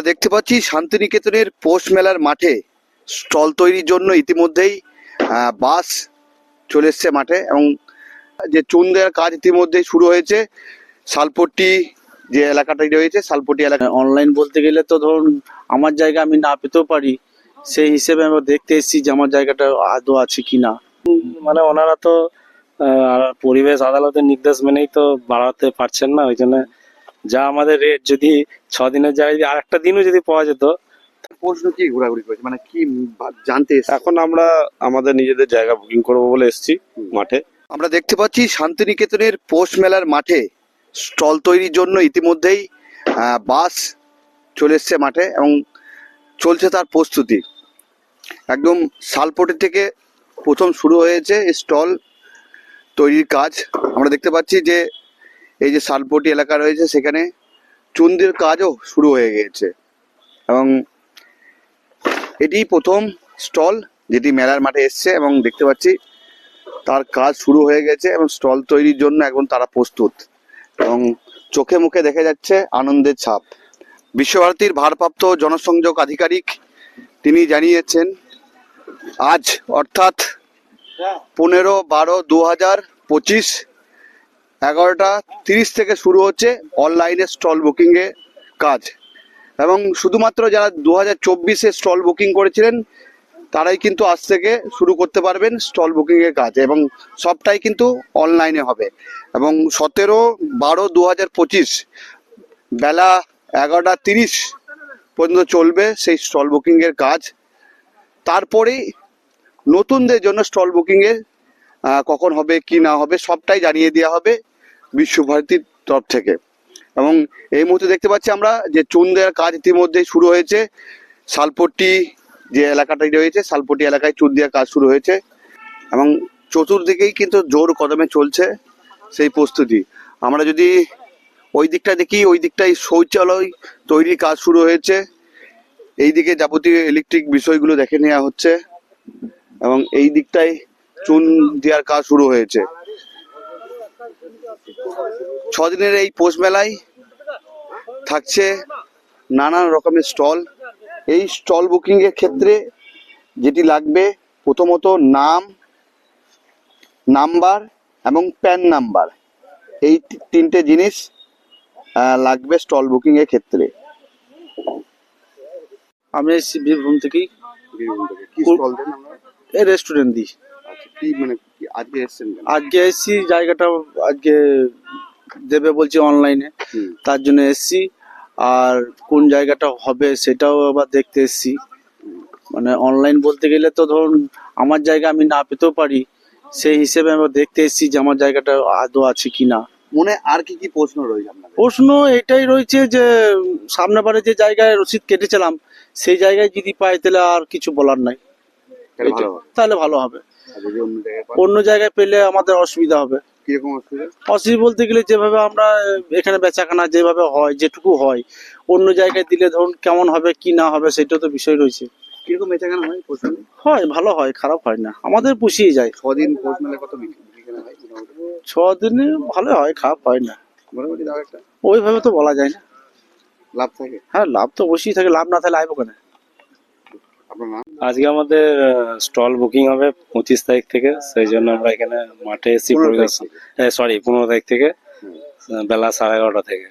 আমরা দেখতে পাচ্ছি শান্তিনিকেতনের পৌষ মেলার মাঠে স্টল তৈরির জন্য ইতিমধ্যেই বাস চলে এসছে মাঠে এবং যে চুন দেওয়ার কাজ ইতিমধ্যেই শুরু হয়েছে। শালপট্টি যে এলাকাটাই রয়েছে শালপট্টি এলাকা অনলাইন বলতে গেলে তো ধরুন আমার জায়গা আমি না পেতেও পারি সেই হিসেবে আমি দেখতে এসেছি যে আমার জায়গাটা আদৌ আছে কি না মানে ওনারা তো পরিবেশ আদালতের নির্দেশ মেনেই তো বাড়াতে পারছেন না ওই জন্য যা আমাদের রেট যদি ছ দিনের জায়গায় যদি আরেকটা দিনও যদি পাওয়া যেত প্রশ্ন কি ঘোরাঘুরি করেছে? মানে কি জানতে এখন আমরা আমাদের নিজেদের জায়গা বুকিং করব বলে এসেছি মাঠে। আমরা দেখতে পাচ্ছি শান্তিনিকেতনের পৌষ মেলার মাঠে স্টল তৈরির জন্য ইতিমধ্যেই বাস চলে এসছে মাঠে এবং চলছে তার প্রস্তুতি। একদম শালপটি থেকে প্রথম শুরু হয়েছে স্টল তৈরির কাজ। আমরা দেখতে পাচ্ছি যে এই যে শালপটি এলাকা রয়েছে, সেখানে চুন্দির কাজও শুরু হয়ে গিয়েছে। এবং এটি প্রথম স্টল যেটি মেলার মাঠে এসছে এবং দেখতে পাচ্ছি তার কাজ শুরু হয়ে গেছে এবং স্টল তৈরির জন্য এখন তারা প্রস্তুত। এবং চোখে মুখে দেখা যাচ্ছে আনন্দের ছাপ। বিশ্বভারতীর ভারপ্রাপ্ত জনসংযোগ আধিকারিক তিনি জানিয়েছেন, আজ অর্থাৎ পনেরো বারো দু হাজার পঁচিশ এগারোটা তিরিশ থেকে শুরু হচ্ছে অনলাইনে স্টল বুকিংয়ে কাজ। এবং শুধুমাত্র যারা দু হাজার চব্বিশে স্টল বুকিং করেছিলেন, তারাই কিন্তু আজ থেকে শুরু করতে পারবেন স্টল বুকিংয়ের কাজ এবং সবটাই কিন্তু অনলাইনে হবে। এবং সতেরো বারো দু হাজার পঁচিশ, বেলা এগারোটা তিরিশ পর্যন্ত চলবে সেই স্টল বুকিংয়ের কাজ। তারপরেই নতুনদের জন্য স্টল বুকিংয়ের কখন হবে, কি না হবে, সবটাই জানিয়ে দেওয়া হবে। বিশ্বভারতীর তরফ থেকে। এবং এই মুহূর্তে দেখতে পাচ্ছি আমরা যে চুন দেওয়ার কাজ ইতিমধ্যেই শুরু হয়েছে। শালপট্টি যে এলাকাটাই রয়েছে শালপটি এলাকায় চুন দেওয়ার কাজ শুরু হয়েছে। এবং চতুর্দিকেই কিন্তু জোর কদমে চলছে সেই প্রস্তুতি। আমরা যদি ওই দিকটা দেখি, ওই দিকটাই শৌচালয় তৈরির কাজ শুরু হয়েছে। এই দিকে যাবতীয় ইলেকট্রিক বিষয়গুলো দেখে নেওয়া হচ্ছে। এবং এই দিকটাই চুন দেওয়ার কাজ শুরু হয়েছে। ছদিনের এই পৌষ মেলায় থাকছে নানান রকমের স্টল। এই স্টল বুকিং এর ক্ষেত্রে যেটি লাগবে প্রথমত নাম নাম্বার এবং প্যান নাম্বার। এই তিনটে জিনিস আহ, লাগবে স্টল বুকিং এর ক্ষেত্রে। আমি এসেছি বীরভূম থেকেই। কি কোন- স্টল দেন আমরা? এই রেস্টুরেন্ট দিই। কি মানে কি আজকে এসেছেন কেন? আজকে এসেছি জায়গাটা আজকে দেবে বলছে অনলাইনে হুম। তার জন্য এসেছি। আর কোন জায়গাটা হবে সেটাও আবার দেখতে এসেছি। মানে অনলাইন বলতে গেলে তো ধরুন আমার জায়গা আমি না পেতেও পারি সেই হিসেবে আমি দেখতে এসেছি যে আমার জায়গাটা আদৌ আছে কি না মনে আর কি কি প্রশ্ন রয়েছে আপনাদের? প্রশ্ন এটাই রয়েছে যে সামনে বারে যে জায়গায় রসিদ কেটেছিলাম সেই জায়গায় যদি পাই তাহলে আর কিছু বলার নাই। তাহলে ভালো। তাহলে ভালো হবে। অন্য জায়গায় পেলে আমাদের অসুবিধা হবে। কীরকম অসুবিধা? অসুবিধা বলতে গেলে যেভাবে আমরা এখানে বেচাকেনা যেভাবে হয় যেটুকু হয় অন্য জায়গায় দিলে ধরুন কেমন হবে কি না হবে সেটা তো বিষয় রয়েছে। কীরকম বেচাকেনা হয় হয় ভালো হয় খারাপ হয় না। আমাদের পুষিয়ে যায়। ছদিন পৌষ মেলা কত ছ দিনে ভালো হয় খারাপ হয় না। ওইভাবে তো বলা যায় না। লাভ থাকে? হ্যাঁ লাভ তো অবশ্যই থাকে লাভ না থাকলে আইবো কেন? আপনার নাম? আজকে আমাদের স্টল বুকিং হবে পঁচিশ তারিখ থেকে সেই জন্য আমরা এখানে মাঠে পরিবেশ তারিখ সরি পনেরো তারিখ থেকে বেলা সাড়ে এগারোটা থেকে।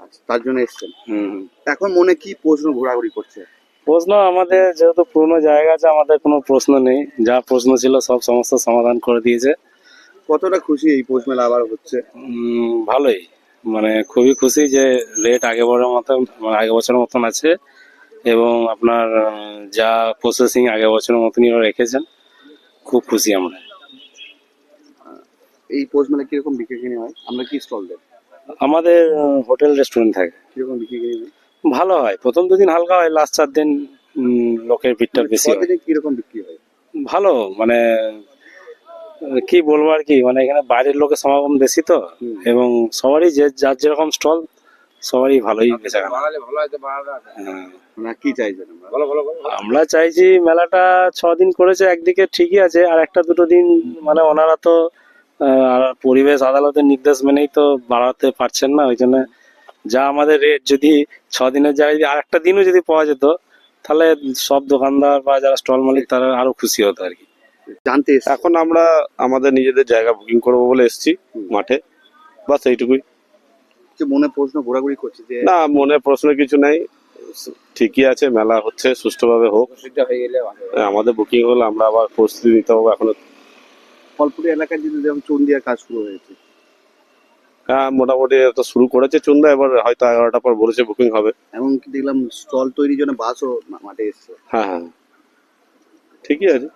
আচ্ছা, তার জন্য এসছেন। এখন মনে কি প্রশ্ন ঘোরাঘুরি করছে? প্রশ্ন আমাদের যেহেতু পুরনো জায়গা আছে আমাদের কোনো প্রশ্ন নেই। যা প্রশ্ন ছিল সব সমস্ত সমাধান করে দিয়েছে। কতটা খুশি এই পৌষ মেলা আবার হচ্ছে? ভালোই। মানে খুবই খুশি যে রেট আগে বছরের মতন আগে বছরের মতন আছে। এবং আপনার যা প্রসেসিং আগে বছরের মতনই ওরা রেখেছেন খুব খুশি আমরা। এই পৌষ মেলা কীরকম বিক্রি কিনে হয়? আমরা কি স্টল দেন আমাদের হোটেল রেস্টুরেন্ট থাকে। কীরকম বিক্রি কিনে হয়? ভালো হয়। প্রথম দুদিন হালকা হয় লাস্ট চার দিন লোকের ভিড়টা বেশি হয়। কীরকম বিক্রি হয়? ভালো মানে কি বলব আর কি মানে এখানে বাইরের লোকের সমাগম বেশি তো এবং সবারই যে যার যেরকম স্টল সবারই ভালোই বেচা কেনা। হ্যাঁ। মানে কি চাইছেন আমরা? চাইছি মেলাটা ছ দিন করেছে একদিকে ঠিকই আছে আর একটা দুটো দিন মানে ওনারা তো পরিবেশ আদালতের নির্দেশ মেনেই তো বাড়াতে পারছেন না ওই জন্য যা আমাদের রেট যদি ছ দিনের জায়গায় যদি আরেকটা দিনও যদি পাওয়া যেত তাহলে সব দোকানদার বা যারা স্টল মালিক তারা আরও খুশি হতো আর কি। জানতে এখন আমরা আমাদের নিজেদের জায়গা বুকিং করব বলে এসছি মাঠে। বাস এইটুকুই। মনে প্রশ্ন ঘোরাঘুরি করছে না মনে প্রশ্ন কিছু নাই। ঠিকই আছে মেলা হচ্ছে সুষ্ঠুভাবে হোক। হ্যাঁ, আমাদের বুকিং হলে আমরা আবার প্রস্তুতি নিতে হবে এখনও। ফলপুরি এলাকায় যদি যেমন চন্দিয়ার কাজ শুরু হয়েছে। হ্যাঁ মোটামুটি তো শুরু করেছে চুন্দা এবার হয়তো এগারোটার পর বলেছে বুকিং হবে। এমনকি দেখলাম স্টল তৈরির জন্য বাসও মাঠে এসছে। হ্যাঁ হ্যাঁ। ঠিকই আছে।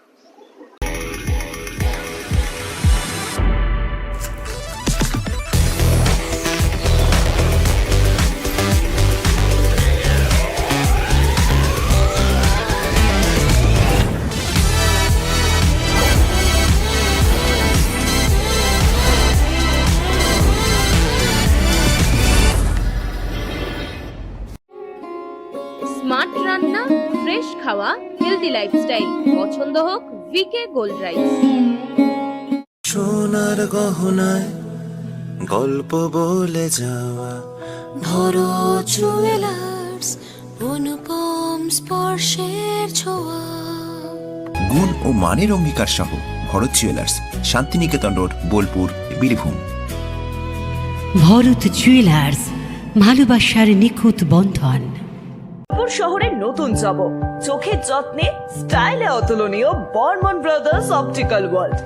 পছন্দ হোক ভিকে গোল্ড রাইস সোনার গহনায় গল্প বলে যাওয়া। ভরো জুয়েলার্স অনুপম স্পর্শের ছোঁয়া। গুণ ও মানের অঙ্গীকার সহ Bharat jewellers Shantiniketan road Bolpur Birbhum. Bharat jewellers ভালোবাসার নিখুঁত বন্ধন। মেদিনীপুর শহরের নতুন জব চোখের যত্নে স্টাইলে অতুলনীয় Barman brothers optical world.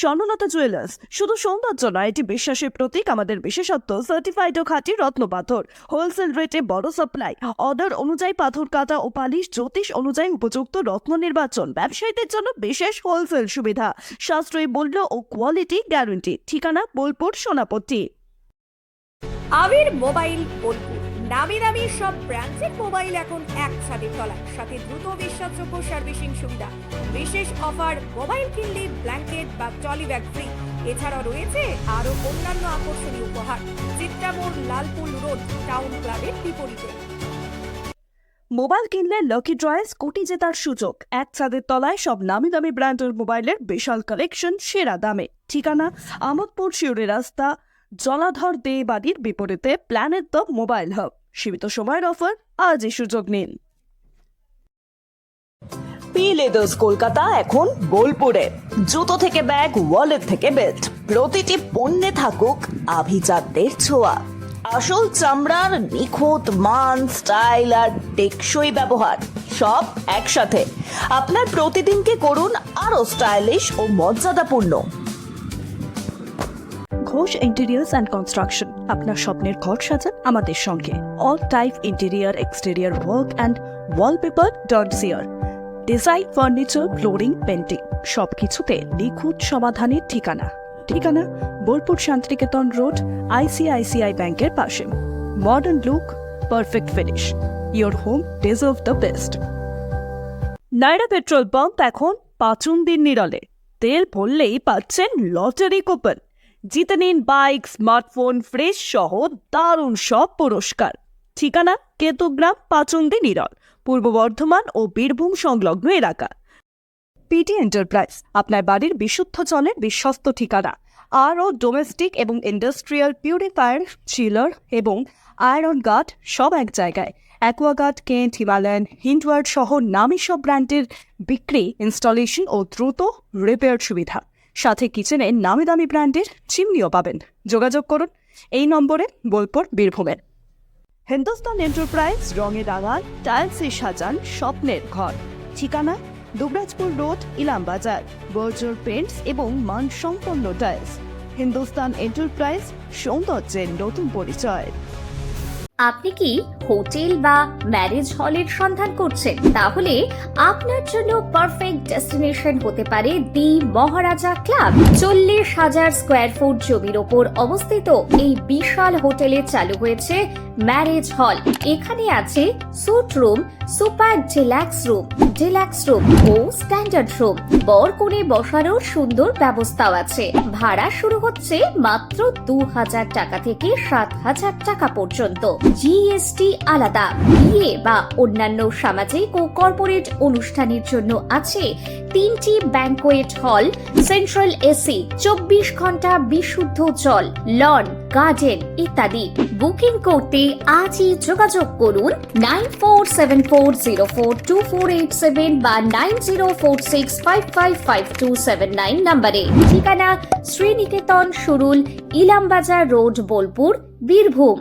Swarnalata jewellers শুধু সৌন্দর্য নয় এটি বিশ্বাসের প্রতীক আমাদের বিশেষত্ব সার্টিফাইড ও খাঁটি রত্ন পাথর। হোলসেল রেটে বড় সাপ্লাই অর্ডার অনুযায়ী পাথর কাটা ও পালিশ জ্যোতিষ অনুযায়ী উপযুক্ত রত্ন নির্বাচন ব্যবসায়ীদের জন্য বিশেষ হোলসেল সুবিধা। সাশ্রয়ী মূল্য ও কোয়ালিটি গ্যারান্টি ঠিকানা বোলপুর সোনাপট্টি। আবির মোবাইল বোলপুর। নামি দামি সব ব্র্যান্ডের মোবাইল এখন এক ছাদের তলায় সাথে দ্রুত বিশ্বাসযোগ্য সার্ভিসিং সুবিধা। বিশেষ অফার, মোবাইল কিনলে ব্ল্যাঙ্কেট বা ট্রলি ব্যাগ ফ্রি। এছাড়াও রয়েছে আরও অন্যান্য আকর্ষণীয় উপহার, চিত্রামোড় লালপুল রোড টাউন ক্লাবের বিপরীতে। মোবাইল কিনলে লাকি ড্রয়ে স্কুটি জেতার সুযোগ। এক ছাদের তলায় সব নামি দামি ব্র্যান্ডের মোবাইলের বিশাল কালেকশন সেরা দামে। ঠিকানা, আমোদপুর শিউরি রাস্তা, জলাধর দে বাড়ির বিপরীতে প্ল্যানেট দ্য মোবাইল হাব সীমিত সময়ের অফার আজই সুযোগ নিন। পি লেদার্স কলকাতা এখন বোলপুরে। জুতো থেকে ব্যাগ ওয়ালেট থেকে বেল্ট প্রতিটি পণ্যে থাকুক আভিজাতদের ছোঁয়া। আসল চামড়ার নিখুঁত মান স্টাইল আর টেকসই ব্যবহার, সব একসাথে। আপনার প্রতিদিনকে করুন আরও স্টাইলিশ ও মর্যাদাপূর্ণ। ঘোষ ইন্টেরিয়ার্স অ্যান্ড কনস্ট্রাকশন আপনার স্বপ্নের ঘর সাজান আমাদের সঙ্গে। All type interior exterior work and wallpaper dot chair design furniture flooring painting সবকিছুতে নিখুঁত সমাধানের ঠিকানা। ঠিকানা বোলপুর শান্তিনিকেতন রোড আইসিআইসিআই ব্যাংকের পাশে। Modern look perfect finish your home deserve the best Nayara petrol pump এখন পাঁচুন দিন নিরলে। তেল ভরলেই পাচ্ছেন লটারি কুপন। জিতে নিন বাইক, স্মার্টফোন, ফ্রেশ সহ দারুণ সব পুরস্কার। ঠিকানা কেতুগ্রাম, পাচন্দি, নিরল, পূর্ব বর্ধমান ও বীরভূম সংলগ্ন এলাকা। পিটি এন্টারপ্রাইজ আপনার বাড়ির বিশুদ্ধ জলের বিশ্বস্ত ঠিকানা। আর ও ডোমেস্টিক এবং ইন্ডাস্ট্রিয়াল পিউরিফায়ার চিলার এবং আয়রন গার্ড সব এক জায়গায়। অ্যাকোয়াগার্ড কেন্ট হিমালয়ান হিন্ডওয়ার্ড সহ নামি সব ব্র্যান্ডের বিক্রি ইনস্টলেশন ও দ্রুত রিপেয়ার সুবিধা। সাথে কিচেনে নামি দামি ব্র্যান্ডের চিমনিও পাবেন। যোগাযোগ করুন এই নম্বরে বোলপুর, বীরভূমের। হিন্দুস্তান এন্টারপ্রাইজ রঙে রাঙান টাইলসে সাজান, স্বপ্নের ঘর। ঠিকানা, Dubrajpur road Illambazar Berger paints এবং মানসম্পন্ন টাইলস। হিন্দুস্তান এন্টারপ্রাইজ, সৌন্দর্যের নতুন পরিচয়। আপনি কি হোটেল বা ম্যারেজ হলের সন্ধান করছেন? তাহলে আপনার জন্য পারফেক্ট ডেস্টিনেশন হতে পারে দি মহারাজা ক্লাব। চল্লিশ হাজার স্কোয়ার ফুট জমির ওপর অবস্থিত এই বিশাল হোটেলে চালু হয়েছে ম্যারেজ হল। এখানে আছে suite room, super deluxe room deluxe room ও স্ট্যান্ডার্ড রুম। বর কোণে বসানোর সুন্দর ব্যবস্থাও আছে। ভাড়া শুরু হচ্ছে মাত্র দু হাজার টাকা থেকে সাত হাজার টাকা পর্যন্ত। জিএসটি আলাদা। বিয়ে বা অন্যান্য সামাজিক ও কর্পোরেট অনুষ্ঠানের জন্য আছে তিনটি ব্যাংকোয়েট হল, সেন্ট্রাল এসি, চব্বিশ ঘণ্টা বিশুদ্ধ জল, লন গার্ডেন ইত্যাদি। বুকিং করতে আজই যোগাযোগ করুন nine four seven four zero four two four eight seven বা nine zero four six five five five two seven nine নাম্বারে। ঠিকানা শ্রীনিকেতন সুরুল, ইলামবাজার রোড, বোলপুর, বীরভূম।